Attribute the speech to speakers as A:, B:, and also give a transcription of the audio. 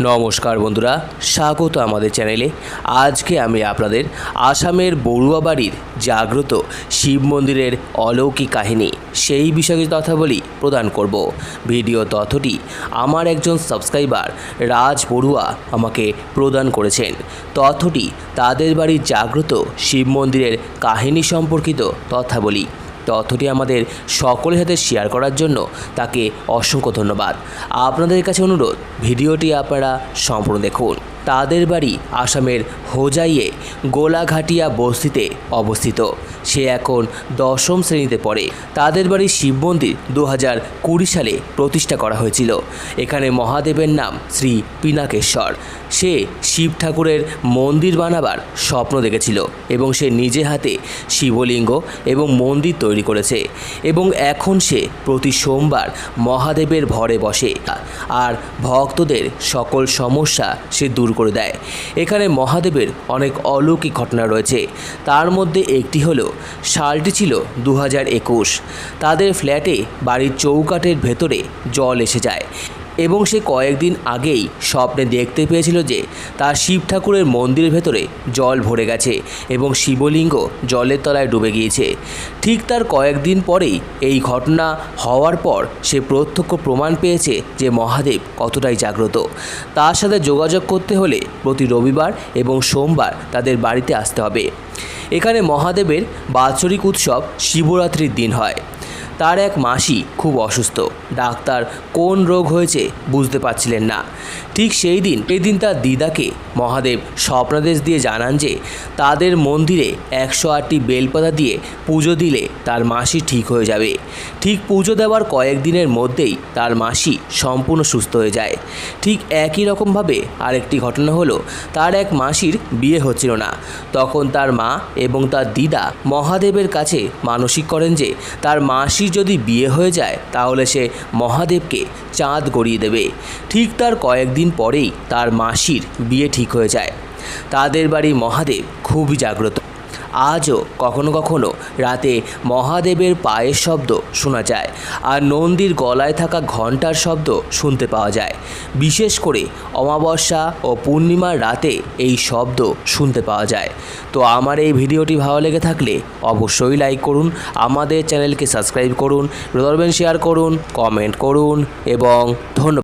A: নমস্কার বন্ধুরা, স্বাগত আমাদের চ্যানেলে। আজকে আমি আপনাদের আসামের বড়ুয়া বাড়ির জাগ্রত শিব মন্দিরের অলৌকিক কাহিনী, সেই বিষয়ে তথ্যাবলী প্রদান করব। ভিডিও তথ্যটি আমার একজন সাবস্ক্রাইবার রাজ বড়ুয়া আমাকে প্রদান করেছেন। তথ্যটি তাদের বাড়ির জাগ্রত শিব মন্দিরের কাহিনী সম্পর্কিত তথ্যাবলী। তথ্যটি আমাদের সকলের সাথে শেয়ার করার জন্য তাকে অসংখ্য ধন্যবাদ। আপনাদের কাছে অনুরোধ, ভিডিওটি আপনারা সম্পূর্ণ দেখুন। তাদের বাড়ি আসামের হোজাইয়ে গোলাঘাটিয়া বস্তিতে অবস্থিত। সে এখন দশম শ্রেণীতে পড়ে। তাদের বাড়ির শিব মন্দির দু হাজার কুড়ি সালে প্রতিষ্ঠা করা হয়েছিল। এখানে মহাদেবের নাম শ্রী পিনাকেশ্বর। সে শিব ঠাকুরের মন্দির বানাবার স্বপ্ন দেখেছিল এবং সে নিজে হাতে শিবলিঙ্গ এবং মন্দির তৈরি করেছে এবং এখন সে প্রতি সোমবার মহাদেবের ভরে বসে। আর ভক্তদের সকল সমস্যা সে দূর করে দেয়। এখানে মহাদেবের অনেক অলৌকিক ঘটনা রয়েছে। তার মধ্যে একটি হল, সালটি ছিল দু হাজার একুশ। তাদের ফ্ল্যাটে বাড়ির চৌকাঠের ভেতরে জল এসে যায়। এবং সে কয়েকদিন আগেই স্বপ্নে দেখতে পেয়েছিল যে তার শিব ঠাকুরের মন্দিরের ভেতরে জল ভরে গেছে এবং শিবলিঙ্গ জলের তলায় ডুবে গিয়েছে। ঠিক তার কয়েকদিন পরেই এই ঘটনা হওয়ার পর সে প্রত্যক্ষ প্রমাণ পেয়েছে যে মহাদেব কতটাই জাগ্রত। তার সাথে যোগাযোগ করতে হলে প্রতি রবিবার এবং সোমবার তাদের বাড়িতে আসতে হবে। এখানে মহাদেবের বাৎসরিক উৎসব শিবরাত্রির দিন হয়। তার এক মাসি খুব অসুস্থ। ডাক্তার কোন রোগ হয়েছে বুঝতে পারছিলেন না। ঠিক সেই দিন এই দিন তার দিদাকে মহাদেব স্বপ্নাদেশ দিয়ে জানান যে, তাদের মন্দিরে একশো আটটি বেলপাতা দিয়ে পুজো দিলে তার মাসি ঠিক হয়ে যাবে। ঠিক পুজো দেওয়ার কয়েকদিনের মধ্যেই তার মাসি সম্পূর্ণ সুস্থ হয়ে যায়। ঠিক একই রকমভাবে আরেকটি ঘটনা হলো, তার এক মাসির বিয়ে হচ্ছিল না। তখন তার মা এবং তার দিদা মহাদেবের কাছে মানসিক করেন যে, তার মাসির যদি বিয়ে হয়ে যায়, তাহলে সে মহাদেবকে চাঁদ গড়িয়ে দেবে। ঠিক তার কয়েকদিন পরেই তার মাসির বিয়ে ঠিক হয়ে যায়। তাদের বাড়ি মহাদেব খুবই জাগ্রত। আজও কখনো কখনো রাতে মহাদেবের পায়ের শব্দ শোনা যায় আর নন্দীর গলায় থাকা ঘণ্টার শব্দ শুনতে পাওয়া যায়। বিশেষ করে অমাবস্যা ও পূর্ণিমার রাতে এই শব্দ শুনতে পাওয়া যায়। তো আমার এই ভিডিওটি ভালো লেগে থাকলে অবশ্যই লাইক করুন, আমাদের চ্যানেলকে সাবস্ক্রাইব করুন ধরবেন শেয়ার করুন, কমেন্ট করুন এবং ধন্যবাদ।